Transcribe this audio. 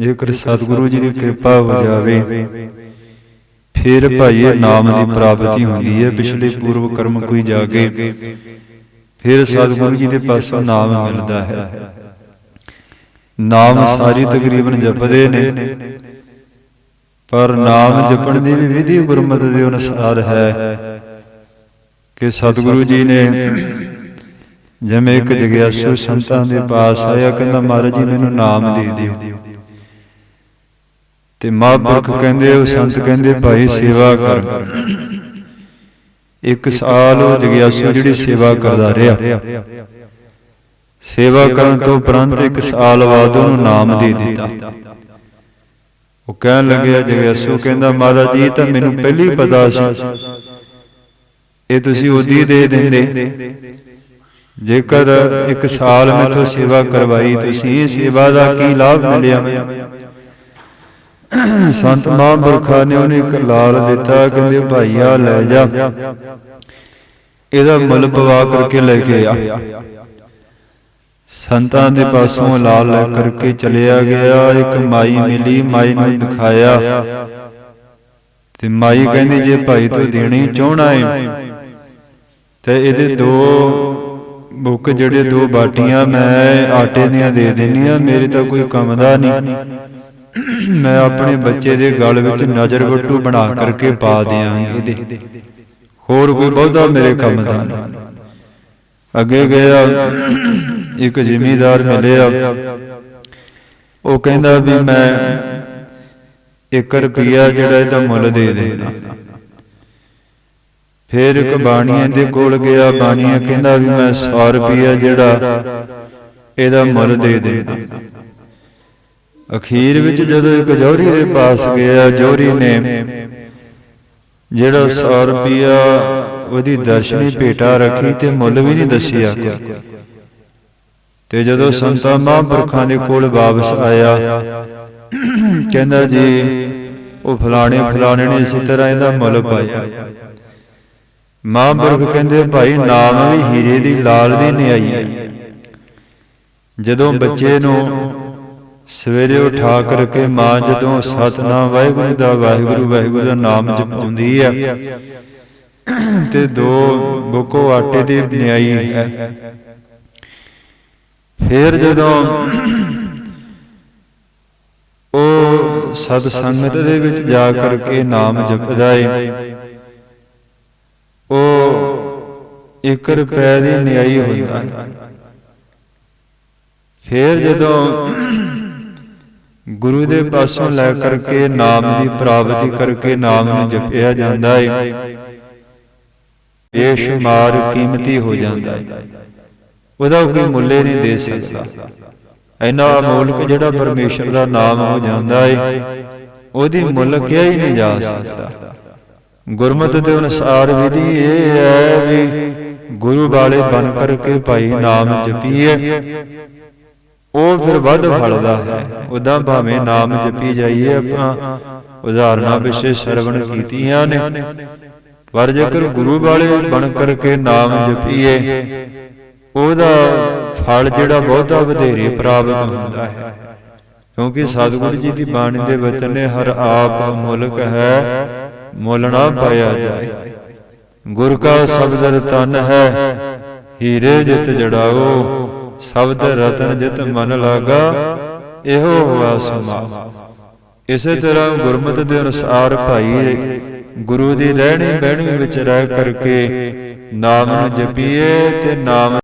ਜੇਕਰ ਸਤਿਗੁਰੂ ਜੀ ਦੀ ਕਿਰਪਾ ਹੋ ਜਾਵੇ ਫਿਰ ਭਾਈ ਇਹ ਨਾਮ ਦੀ ਪ੍ਰਾਪਤੀ ਹੁੰਦੀ ਹੈ ਪਿਛਲੇ ਪੂਰਵ ਕਰਮ ਕੋਈ ਜਾਗੇ ਫਿਰ ਸਤਿਗੁਰੂ ਜੀ ਦੇ ਪਾਸੋਂ ਨਾਮ ਮਿਲਦਾ ਹੈ। ਨਾਮ ਸਾਰੀ ਤਕਰੀਬਨ ਜਪਦੇ ਨੇ। ਪਰ ਨਾਮ ਜਪਣ ਦੀ ਵੀ ਵਿਧੀ ਗੁਰਮਤਿ ਦੇ ਅਨੁਸਾਰ ਹੈ। ਕਿ ਸਤਿਗੁਰੂ ਜੀ ਨੇ ਜਿਵੇਂ ਇੱਕ ਜਗਿਆਸੂ ਸੰਤਾਂ ਦੇ ਪਾਸ ਆਇਆ ਕਹਿੰਦਾ ਮਹਾਰਾਜ ਜੀ ਮੈਨੂੰ ਨਾਮ ਦੇ ਦਿਓ। ਤੇ ਮਹਾਂਪੁਰਖ ਕਹਿੰਦੇ ਉਹ ਸੰਤ ਕਹਿੰਦੇ ਭਾਈ ਸੇਵਾ ਕਰ। ਇੱਕ ਸਾਲ ਉਹ ਜਗਿਆਸੂ ਜਿਹੜੀ ਸੇਵਾ ਕਰਦਾ ਰਿਹਾ। ਸੇਵਾ ਕਰਨ ਤੋਂ ਉਪਰੰਤ ਇੱਕ ਸਾਲ ਬਾਅਦ ਉਹਨੂੰ ਨਾਮ ਦੇ ਦਿੱਤਾ। ਉਹ ਕਹਿਣ ਲੱਗਿਆ ਜਗਿਆਸੂ ਕਹਿੰਦਾ ਮਹਾਰਾਜ ਜੀ ਤਾਂ ਮੈਨੂੰ ਪਹਿਲੀ ਪਤਾ ਸੀ। ਇਹ ਤੁਸੀਂ ਉਹਦੀ ਦੇ ਦਿੰਦੇ। ਜੇਕਰ ਇੱਕ ਸਾਲ ਮੈਥੋਂ ਸੇਵਾ ਕਰਵਾਈ ਤੁਸੀਂ ਇਹ ਸੇਵਾ ਦਾ ਕੀ ਲਾਭ ਮਿਲਿਆ? ਮੈਨੂੰ ਸੰਤ ਮਹਾਂਪੁਰਖਾਂ ਨੇ ਉਹਨੇ ਇੱਕ ਲਾਲ ਦਿੱਤਾ, ਕਹਿੰਦੇ, ਭਾਈ ਆ ਲੈ ਜਾ। ਇਹਦਾ ਮੁੱਲ ਪਵਾ ਕਰਕੇ ਲੈ ਕੇ ਆ। ਸੰਤਾਂ ਦੇ ਪਾਸੋਂ ਲਾਲ ਲੈ ਕਰਕੇ ਚਲਿਆ ਗਿਆ। ਇੱਕ ਮਾਈ ਮਿਲੀ, ਮਾਈ ਨੂੰ ਦਿਖਾਇਆ। ਤੇ ਮਾਈ ਕਹਿੰਦੀ, ਜੇ ਭਾਈ ਤੂੰ ਦੇਣੀ ਚਾਹਣਾ ਏ ਤੇ ਇਹਦੇ ਦੋ ਬੁੱਕ, ਜਿਹੜੇ ਦੋ ਬਾਟੀਆਂ ਮੈਂ ਆਟੇ ਦੀਆਂ ਦੇ ਦੇਣੀਆਂ ਮੇਰੇ ਤਾਂ ਕੋਈ ਕੰਮ ਦਾ ਨਹੀਂ। ਮੈਂ ਆਪਣੇ ਬੱਚੇ ਦੇ ਗਲ ਵਿੱਚ ਨਜ਼ਰ ਵੱਟੂ ਬਣਾ ਕਰਕੇ ਪਾ ਦਿਆਂ ਇਹਦੇ। ਹੋਰ ਕੋਈ ਬਹੁਤਾ ਮੇਰੇ ਕੰਮ ਦਾ ਨਹੀਂ। ਅੱਗੇ ਗਿਆ, ਇੱਕ ਜ਼ਿਮੀਦਾਰ ਮਿਲਿਆ। ਉਹ ਕਹਿੰਦਾ ਵੀ ਮੈਂ 1 ਰੁਪਿਆ ਜਿਹੜਾ ਇਹਦਾ ਮੁੱਲ ਦੇ ਦੇਣਾ। ਫਿਰ ਇੱਕ ਬਾਣੀਏ ਦੇ ਕੋਲ ਗਿਆ, ਬਾਣੀਆ ਕਹਿੰਦਾ ਵੀ ਮੈਂ 100 ਰੁਪਿਆ ਜਿਹੜਾ ਇਹਦਾ ਮੁੱਲ ਦੇ ਦੇਣਾ। ਅਖੀਰ ਵਿੱਚ ਜਦੋਂ ਇੱਕ ਜੌਹਰੀ ਦੇ ਪਾਸ ਗਿਆ, ਜੌਹਰੀ ਨੇ ਜਿਹੜਾ 100 ਰੁਪਿਆ ਉਹਦੀ ਦਰਸ਼ਨੀ ਭੇਟਾ ਰੱਖੀ ਤੇ ਮੁੱਲ ਵੀ ਨਹੀਂ ਦੱਸਿਆ ਤੇ ਜਦੋਂ ਸੰਤਾਂ ਮਹਾਂਪੁਰਖਾਂ ਦੇ ਕੋਲ ਵਾਪਸ ਆਇਆ, ਕਹਿੰਦਾ ਜੀ, ਉਹ ਫਲਾਣੇ ਫਲਾਣੇ ਨੇ ਇਸੇ ਤਰ੍ਹਾਂ ਇਹਦਾ ਮੁੱਲ ਪਾਇਆ। ਮਹਾਂਪੁਰਖ ਕਹਿੰਦੇ, ਭਾਈ, ਨਾਮ ਵੀ ਹੀਰੇ ਦੀ ਲਾਲ ਦੀ ਨਿਆਈ ਹੈ। ਜਦੋਂ ਬੱਚੇ ਨੂੰ ਸਵੇਰੇ ਉਠਾ ਕਰਕੇ ਮਾਂ ਜਦੋਂ ਸਤਨਾਮ ਵਾਹਿਗੁਰੂ ਦਾ ਵਾਹਿਗੁਰੂ ਵਾਹਿਗੁਰੂ ਦਾ ਨਾਮ ਜਪਾਉਂਦੀ ਹੈ ਤੇ ਦੋ ਬੁੱਕੋ ਆਟੇ ਦੀ ਨਿਆਈ ਹੈ। ਫਿਰ ਜਦੋਂ ਉਹ ਸਤ ਸੰਗਤ ਦੇ ਵਿੱਚ ਜਾ ਕਰਕੇ ਨਾਮ ਜਪਦਾ ਏ ਉਹ 1 ਰੁਪਏ ਦੀ ਨਿਆਈ ਹੁੰਦਾ ਹੈ ਫਿਰ ਜਦੋਂ ਗੁਰੂ ਦੇ ਪਾਸੋਂ ਲੈ ਕਰਕੇ ਨਾਮ ਦੀ ਪ੍ਰਾਪਤੀ ਕਰਕੇ ਨਾਮ ਨੂੰ ਜਪਿਆ ਜਾਂਦਾ ਹੈ ਇਹ ਸ਼ੁਮਾਰ ਕੀਮਤੀ ਹੋ ਜਾਂਦਾ ਹੈ ਉਹਦਾ ਕੋਈ ਮੁੱਲੇ ਨਹੀਂ ਦੇ ਸਕਦਾ। ਇੰਨਾ ਅਮੋਲਕ ਜਿਹੜਾ ਪਰਮੇਸ਼ਰ ਦਾ ਨਾਮ ਹੋ ਜਾਂਦਾ ਹੈ ਉਹਦੀ ਮੁੱਲ ਕਿਹਾ ਹੀ ਨਹੀਂ ਜਾ ਸਕਦਾ। ਗੁਰਮਤਿ ਦੇ ਅਨੁਸਾਰ ਵਿਧੀ ਇਹ ਹੈ ਵੀ ਗੁਰੂ ਵਾਲੇ ਬਨ ਕਰਕੇ ਭਾਈ ਨਾਮ ਜਪੀਏ। ਉਹ ਫਿਰ ਵੱਧ ਫਲਦਾ। ਹੈ ਉਦਾਂ ਭਾਵੇਂ ਨਾਮ ਜਪੀ ਜਾਈਏ ਆਪਾਂ ਉਦਾਹਰਨਾਂ ਵਿਸ਼ੇ ਸਰਵਣ ਕੀਤੀਆਂ ਨੇ। ਪਰ ਜੇਕਰ ਗੁਰੂ ਵਾਲੇ ਬਣ ਕਰਕੇ ਨਾਮ ਜਪੀਏ ਉਹਦਾ ਫਲ ਜਿਹੜਾ ਬਹੁਤਾ ਵਧੇਰੇ ਪ੍ਰਾਪਤ ਹੁੰਦਾ ਹੈ। ਕਿਉਂਕਿ ਸਤਿਗੁਰੂ ਜੀ ਦੀ ਬਾਣੀ ਦੇ ਵਚਨ ਨੇ ਹਰ ਆਪ ਮੁਲਕ ਹੈ ਮੁੱਲ ਨਾ ਪਾਇਆ ਜਾਏ। ਗੁਰ ਕਾ ਸ਼ਬਦ ਰਤਨ ਹੈ ਹੀਰੇ ਜਿਤ ਜੜਾਓ ਸ਼ਬਦ ਰਤਨ ਜਿਤ ਮਨ ਲਾਗਾ, ਇਹੋ ਹੋਆ ਸਮਾ। ਇਸੇ ਤਰ੍ਹਾਂ ਗੁਰਮਤਿ ਦੇ ਅਨੁਸਾਰ ਭਾਈ, ਗੁਰੂ ਦੀ ਰਹਿਣੀ ਬਹਿਣੀ ਵਿੱਚ ਰਹਿ ਕਰਕੇ ਨਾਮ ਨੂੰ ਜਪੀਏ ਤੇ ਨਾਮ